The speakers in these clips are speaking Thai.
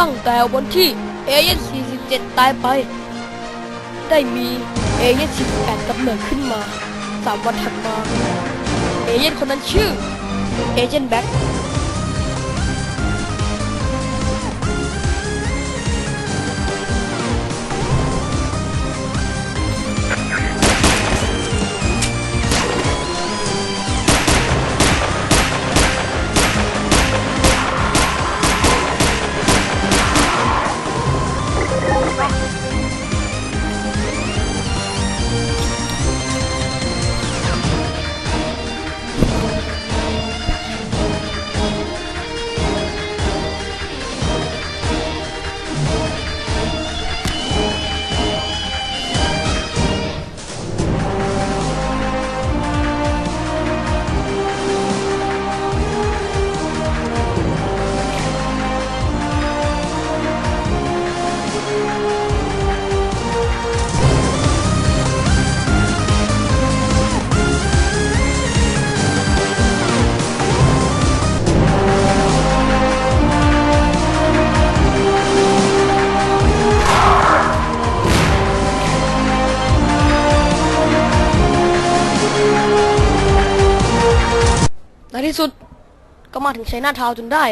ตั้งแต่วันที่เอเย่น47 ตายไป ได้มีเอเย่น48กำเนิดขึ้นมาสามวันถัดมา เอเย่นคนนั้นชื่อเอเจนต์แบ็ค ที่สุด ก็มาถึงชัยนาทาวจนได้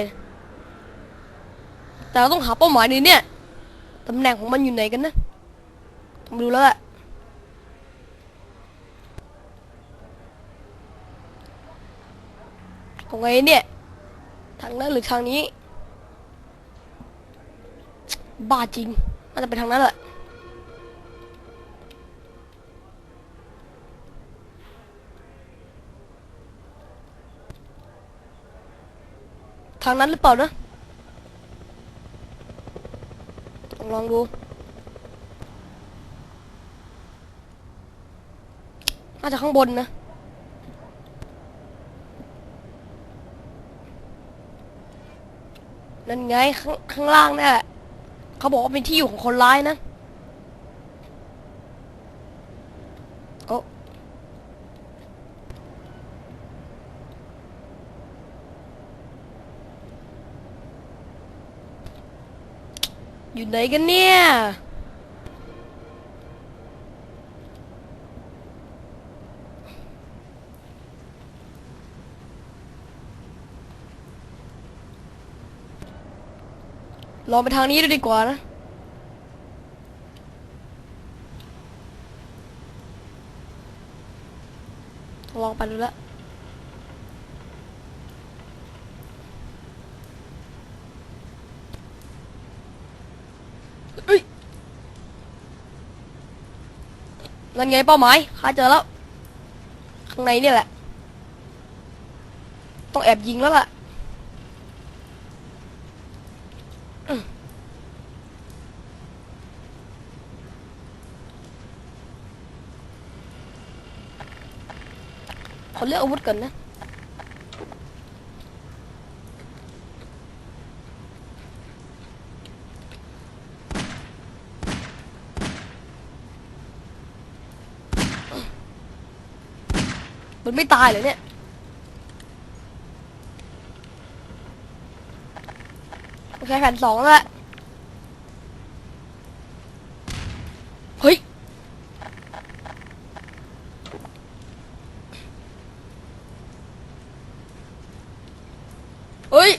แต่เราต้องหาเป้าหมายนี้เนี่ยตำแหน่งของมันอยู่ไหนกันนะต้องดูแล้วแหละเอาไงเนี่ยทางนั้นหรือทางนี้ บ้าจริงน่าจะเป็นทางนั้นแหละ ทางนั้นหรือเปล่านะลองลองดู น่าจะข้างบนนะ นั่นไง ข้างข้างล่างนี่แหละเขาบอกว่าเป็นที่อยู่ของคนร้ายนะ โอ้ อยู่ไหนกันเนี่ย ลองไปทางนี้ดูดีกว่านะ ลองไปดูแล้ว นั่นไงเป้าหมายข้าเจอแล้ว ข้างในเนี่ยแหละ ต้องแอบยิงแล้วล่ะขอเลือกอาวุธก่อนนะ มันไม่ตายเลยเนี่ย โอเคแผ่นสองแล้วแหละ เฮ้ย เฮ้ย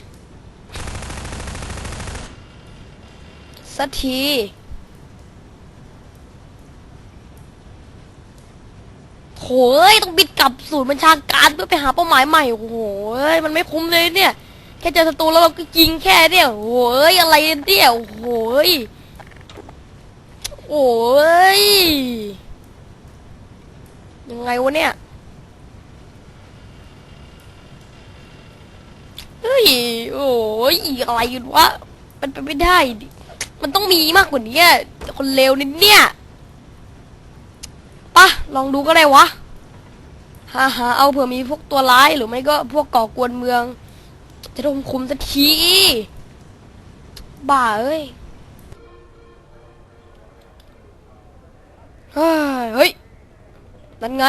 สักที โหยต้องบิดกลับศูนย์บัญชาการเพื่อไปหาเป้าหมายใหม่โอ้โหยมันไม่คุ้มเลยเนี่ย แค่เจอศัตรูแล้วเราก็ยิงแค่เนี่ยโอ้โหยอะไรเนี่ยโอ้โหยโอ้ยยังไงวะเนี่ยเฮ้ยโอ้ยอะไรกันวะมันเป็นไม่ได้ดิมันต้องมีมากกว่านี้คนเลวนี่เนี่ยปะลองดูก็ได้วะ หาหาเอาเผื่อมีพวกตัวร้ายหรือไม่ก็พวกก่อกวนเมือง จะโดนคุมสักทีบ้าเอ้ยเฮ้ยเฮ้ยนั่นไง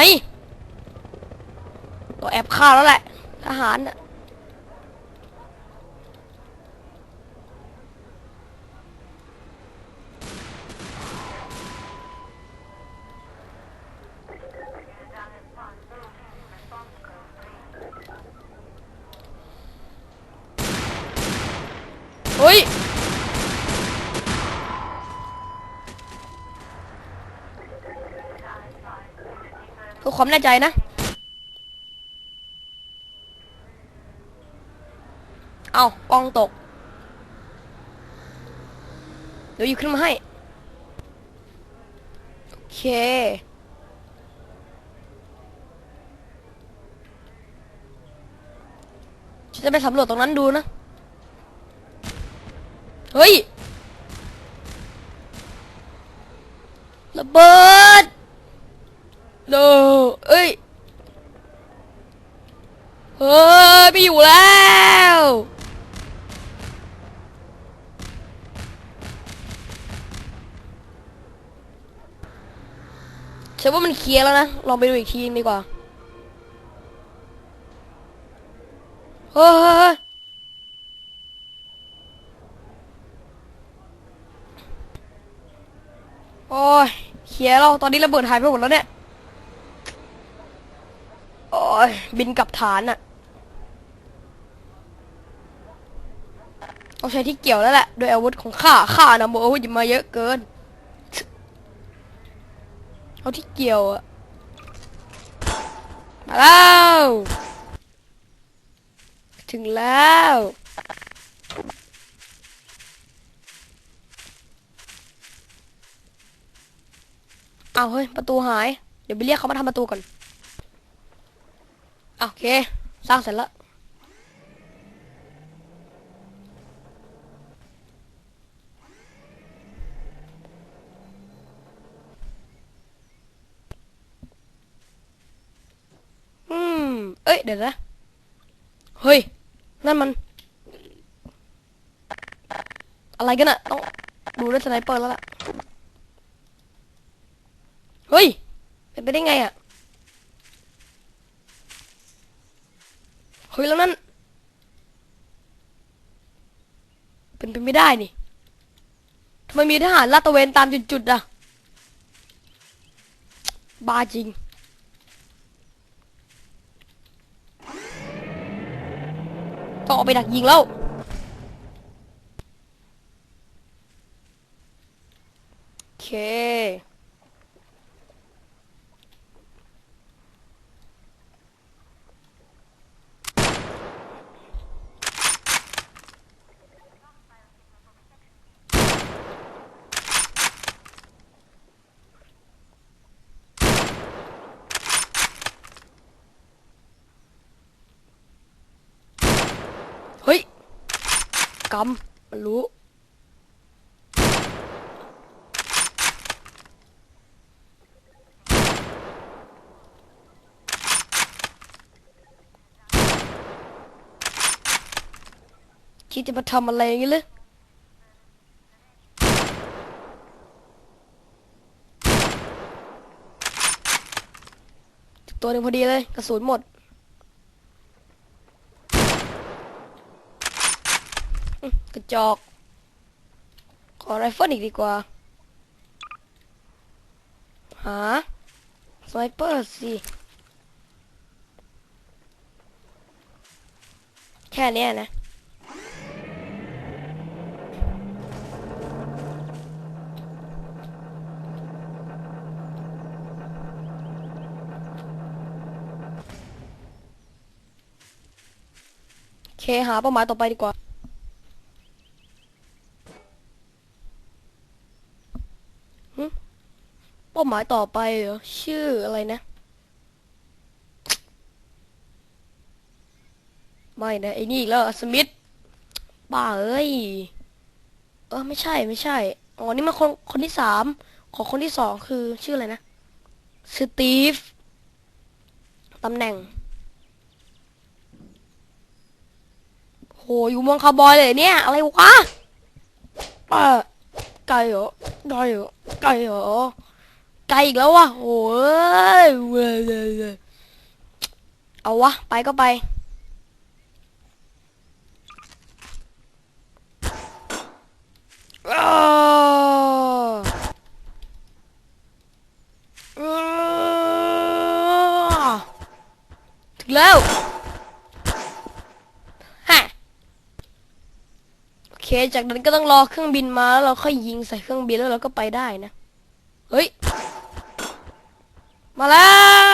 ตัวแอบฆ่าแล้วแหละทหารน่ะ ฮ้ย เพื่อความแน่ใจนะ เอากองตก เดี๋ยวหยิบขึ้นมาให้ โอเคฉันจะไปสำรวจตรงนั้นดูนะ เฮ้ยระเบิดโนเอ้ย เฮ้ยไม่อยู่แล้วฉันว่ามันเคลียร์แล้วนะ ลองไปดูอีกทีดีกว่า เฮ้ย โอ้ยเคลียร์แล้วตอนนี้ระเบิดหายไปหมดแล้วเนี่ย โอ้ยบินกลับฐานอะต้องใช้ที่เกี่ยวแล้วแหละโดยอาวุธของข้าข้านำอาวุธมาเยอะเกิน เอาที่เกี่ยวอะมาแล้ว ถึงแล้ว เอาเฮ้ยประตูหาย เดี๋ยวไปเรียกเขามาทำประตูก่อนโอเค สร้างเสร็จแล้วอืม เอ้ย เดี๋ยวนะ เฮ้ย นั่นมัน อะไรกันอะต้องดูด้วยสไนเปอร์แล้วล่ะ เฮ้ย เป็น ไปได้ไงอะเฮ้ยแล้วนั่น เป็นไปไม่ได้นี่ทำไมมีทหารลาดตระเวนตามจุดๆอะ บ้าจริง ต้องเอาไปดักยิงแล้วโอเค เฮ้ย กำมันรู้ คิดจะมาทำอะไรอย่างงี้เลยตัวหนึ่งพอดีเลย กระสุนหมด อืมกระ จอก ขอไรเฟิลอีกดีกว่า หาสไนเปอร์สิ แค่เนี้ยนะโอเคหาเป้าหมายต่อไปดีกว่า เป้าหมายต่อไปเหรอชื่ออะไรนะ ไม่นะไอ้นี่อีกแล้วสมิธบ้าเอ้ยเออไม่ใช่ไม่ใช่อ๋อนี่มันคนคนที่สามของคนที่สองคือชื่ออะไรนะสตีฟตำแหน่งโหอยู่เมืองคาวบอยเลยเนี่ย อะไรวะเออไกลเหรอไกลเหรอไกลเหรอ ไกลอีกแล้ววะโอ้ยเอาวะ ไปก็ไปอ้าวอ้าวถึงแล้วฮะโอเค จากนั้นก็ต้องรอเครื่องบินมาแล้วเราค่อยยิงใส่เครื่องบินแล้วเราก็ไปได้นะ เฮ้ย มาแล้ว